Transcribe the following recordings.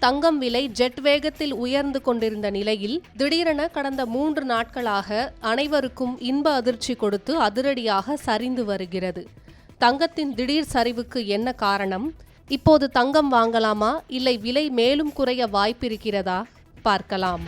தங்கம் விலை ஜெட் வேகத்தில் உயர்ந்து கொண்டிருந்த நிலையில் திடீரென கடந்த மூன்று நாட்களாக அனைவருக்கும் இன்ப அதிர்ச்சி கொடுத்து அதிரடியாக சரிந்து வருகிறது. தங்கத்தின் திடீர் சரிவுக்கு என்ன காரணம்? இப்போது தங்கம் வாங்கலாமா? இல்லை விலை மேலும் குறைய வாய்ப்பிருக்கிறதா? பார்க்கலாம்.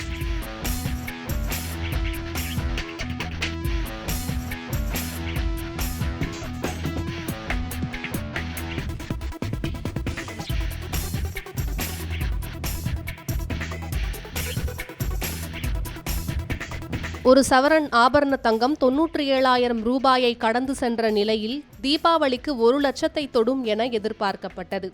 ஒரு சவரன் ஆபரண தங்கம் தொன்னூற்றி ஏழாயிரம் ரூபாயை கடந்து சென்ற நிலையில் தீபாவளிக்கு ஒரு லட்சத்தை தொடும் என எதிர்பார்க்கப்பட்டது.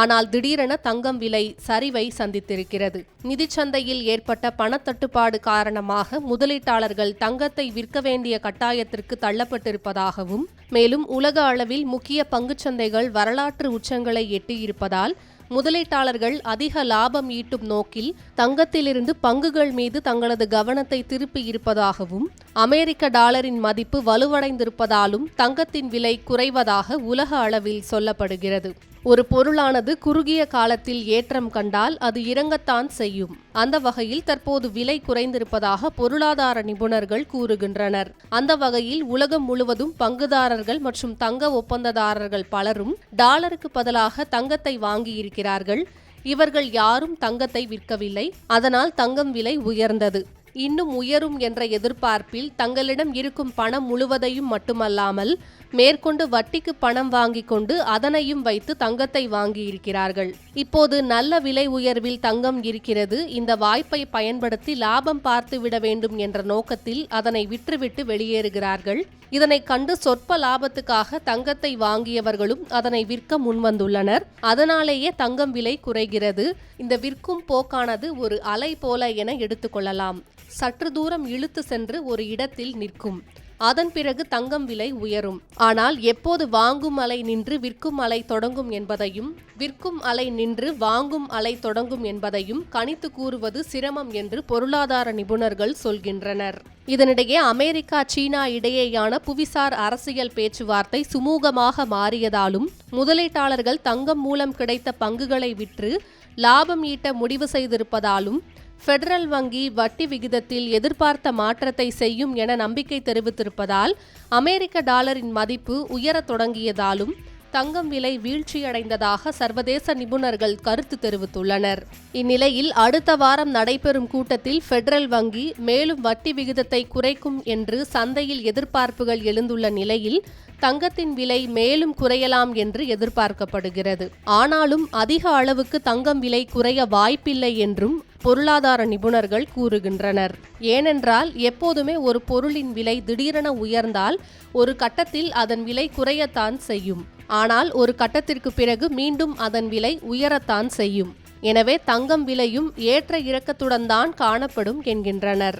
ஆனால் திடீரென தங்கம் விலை சரிவை சந்தித்திருக்கிறது. நிதிச்சந்தையில் ஏற்பட்ட பணத்தட்டுப்பாடு காரணமாக முதலீட்டாளர்கள் தங்கத்தை விற்க வேண்டிய கட்டாயத்திற்கு தள்ளப்பட்டிருப்பதாகவும் மேலும் உலக அளவில் முக்கிய பங்குச்சந்தைகள் வரலாற்று உச்சங்களை எட்டியிருப்பதால் முதலீட்டாளர்கள் அதிக லாபம் ஈட்டும் நோக்கில் தங்கத்திலிருந்து பங்குகள் மீது தங்களது கவனத்தை திருப்பி இருப்பதாகவும் அமெரிக்க டாலரின் மதிப்பு வலுவடைந்திருப்பதாலும் தங்கத்தின் விலை குறைவதாக உலக அளவில் சொல்லப்படுகிறது. ஒரு பொருளானது குறுகிய காலத்தில் ஏற்றம் கண்டால் அது இறங்கத்தான் செய்யும். அந்த வகையில் தற்போது விலை குறைந்திருப்பதாக பொருளாதார நிபுணர்கள் கூறுகின்றனர். அந்த வகையில் உலகம் முழுவதும் பங்குதாரர்கள் மற்றும் தங்க ஒப்பந்ததாரர்கள் பலரும் டாலருக்கு பதிலாக தங்கத்தை வாங்கியிருக்கிறார்கள். இவர்கள் யாரும் தங்கத்தை விற்கவில்லை. அதனால் தங்கம் விலை உயர்ந்தது. இன்னும் உயரும் என்ற எதிர்பார்ப்பில் தங்களிடம் இருக்கும் பணம் முழுவதையும் மட்டுமல்லாமல் மேற்கொண்டு வட்டிக்கு பணம் வாங்கி கொண்டு அதனையும் வைத்து தங்கத்தை வாங்கியிருக்கிறார்கள். இப்போது நல்ல விலை உயர்வில் தங்கம் இருக்கிறது. இந்த வாய்ப்பை பயன்படுத்தி லாபம் பார்த்துவிட வேண்டும் என்ற நோக்கத்தில் அதனை விற்றுவிட்டு வெளியேறுகிறார்கள். இதனை கண்டு சொற்ப லாபத்துக்காக தங்கத்தை வாங்கியவர்களும் அதனை விற்க முன்வந்துள்ளனர். அதனாலேயே தங்கம் விலை குறைகிறது. இந்த விற்கும் போக்கானது ஒரு அலை போல என எடுத்துக்கொள்ளலாம் சற்று தூரம் இழுத்து சென்று ஒரு இடத்தில் நிற்கும். அதன் பிறகு தங்கம் விலை உயரும். ஆனால் எப்போது வாங்கும் அலை நின்று விற்கும் அலை தொடங்கும் என்பதையும் விற்கும் அலை நின்று வாங்கும் அலை தொடங்கும் என்பதையும் கணித்து கூறுவது சிரமம் என்று பொருளாதார நிபுணர்கள் சொல்கின்றனர். இதனிடையே அமெரிக்கா சீனா இடையேயான புவிசார் அரசியல் பேச்சுவார்த்தை சுமூகமாக மாறியதாலும் முதலீட்டாளர்கள் தங்கம் மூலம் கிடைத்த பங்குகளை விற்று லாபம் ஈட்ட முடிவு செய்திருப்பதாலும் ஃபெடரல் வங்கி வட்டி விகிதத்தில் எதிர்பார்த்த மாற்றத்தை செய்யும் என நம்பிக்கை தெரிவித்திருப்பதால் அமெரிக்க டாலரின் மதிப்பு உயரத் தொடங்கியதாலும் தங்கம் விலை வீழ்ச்சியடைந்ததாக சர்வதேச நிபுணர்கள் கருத்து தெரிவித்துள்ளனர். இந்நிலையில் அடுத்த வாரம் நடைபெறும் கூட்டத்தில் ஃபெடரல் வங்கி மேலும் வட்டி விகிதத்தை குறைக்கும் என்று சந்தையில் எதிர்பார்ப்புகள் எழுந்துள்ள நிலையில் தங்கத்தின் விலை மேலும் குறையலாம் என்று எதிர்பார்க்கப்படுகிறது. ஆனாலும் அதிக அளவுக்கு தங்கம் விலை குறைய வாய்ப்பில்லை என்றும் பொருளாதார நிபுணர்கள் கூறுகின்றனர். ஏனென்றால் எப்போதுமே ஒரு பொருளின் விலை திடீரென உயர்ந்தால் ஒரு கட்டத்தில் அதன் விலை குறையத்தான் செய்யும். ஆனால் ஒரு கட்டத்திற்கு பிறகு மீண்டும் அதன் விலை உயரத்தான் செய்யும். எனவே தங்கம் விலையும் ஏற்ற இறக்கத்துடன் தான் காணப்படும் என்கின்றனர்.